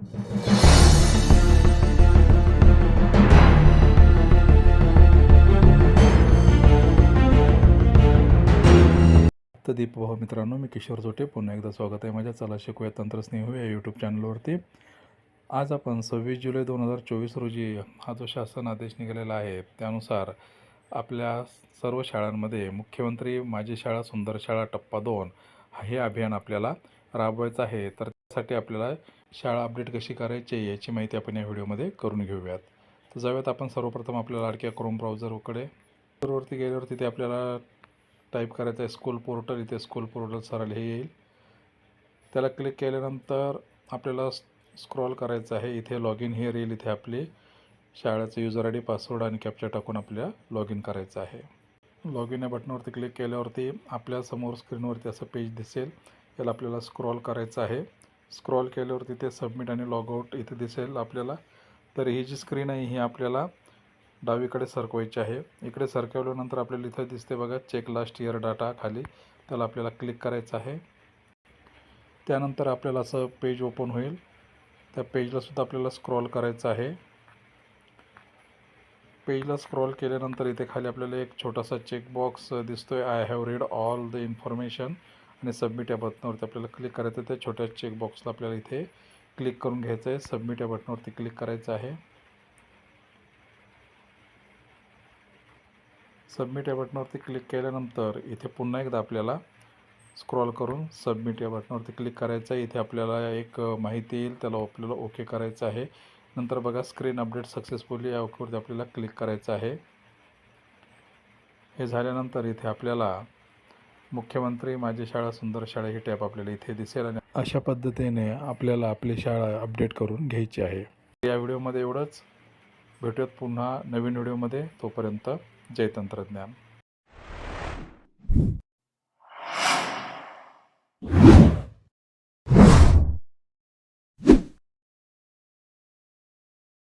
तर दीपभाऊ मित्रांनो मी किशोर जोटे. पुन्हा एकदा स्वागत आहे माझ्या. चला शिकूया तंत्रस्नेह या यूट्यूब चॅनलवरती आज आपण सव्वीस जुलै दोन हजार चोवीस रोजी हा जो शासन आदेश निघालेला आहे त्यानुसार आपल्या सर्व शाळांमध्ये मुख्यमंत्री माझी शाळा सुंदर शाळा टप्पा दोन हे अभियान आपल्याला राबवायचं आहे. तर साठी आपल्याला शाळा अपडेट कशी करायची याची माहिती आपण या व्हिडिओमध्ये करून घेऊयात. तर जाऊयात आपण सर्वप्रथम आपल्या लाडक्या क्रोम ब्राउझरकडे वरती गेल्यावर तिथे आपल्याला टाईप करायचं आहे स्कूल पोर्टल इथे स्कूल पोर्टल सरळ हे येईल. त्याला क्लिक केल्यानंतर आपल्याला स्क्रॉल करायचं आहे. इथे लॉग इन हेअर येईल इथे आपली शाळेचं युजर आय डी पासवर्ड आणि कॅप्चर टाकून आपल्याला लॉग इन करायचं आहे. लॉग इन या बटनावरती क्लिक केल्यावरती आपल्यासमोर स्क्रीनवरती असं पेज दिसेल. याला आपल्याला स्क्रॉल करायचं आहे. स्क्रॉल केल्यावर तिथे सबमिट आणि लॉग आउट इथे दिसेल आपल्याला. तर ही जी स्क्रीन आहे ही आपल्याला डावीकडे सरकवायची आहे. इकडे सरकवल्यानंतर आपल्याला इथं दिसते बघा चेक लास्ट इयर डाटा खाली. त्याला आपल्याला क्लिक करायचं आहे. त्यानंतर आपल्याला असं पेज ओपन होईल. त्या पेजला सुद्धा आपल्याला स्क्रॉल करायचं आहे. पेजला स्क्रॉल केल्यानंतर इथे खाली आपल्याला एक छोटासा चेकबॉक्स आहे I have read all the information आणि सबमिट या बटनावरती आपल्याला क्लिक करायचं आहे. त्या छोट्या चेकबॉक्सला आपल्याला इथे क्लिक करून घ्यायचं आहे. सबमिट या बटनावरती क्लिक करायचं आहे. सबमिट या बटनावरती क्लिक केल्यानंतर इथे पुन्हा एकदा आपल्याला स्क्रॉल करून सबमिट या बटनावरती क्लिक करायचं आहे. इथे आपल्याला एक माहिती येईल. त्याला आपल्याला ओके करायचं आहे. नंतर बघा स्क्रीन अपडेट सक्सेसफुली या ओकेवरती आपल्याला क्लिक करायचं आहे. हे झाल्यानंतर इथे आपल्याला मुख्यमंत्री माझी शाळा सुंदर शाळा ही टॅप आपल्याला इथे दिसेल आणि अशा पद्धतीने आपल्याला आपली शाळा अपडेट करून घ्यायची आहे. या व्हिडिओमध्ये एवढंच. भेटूयात पुन्हा नवीन व्हिडिओमध्ये. तोपर्यंत जय तंत्रज्ञान.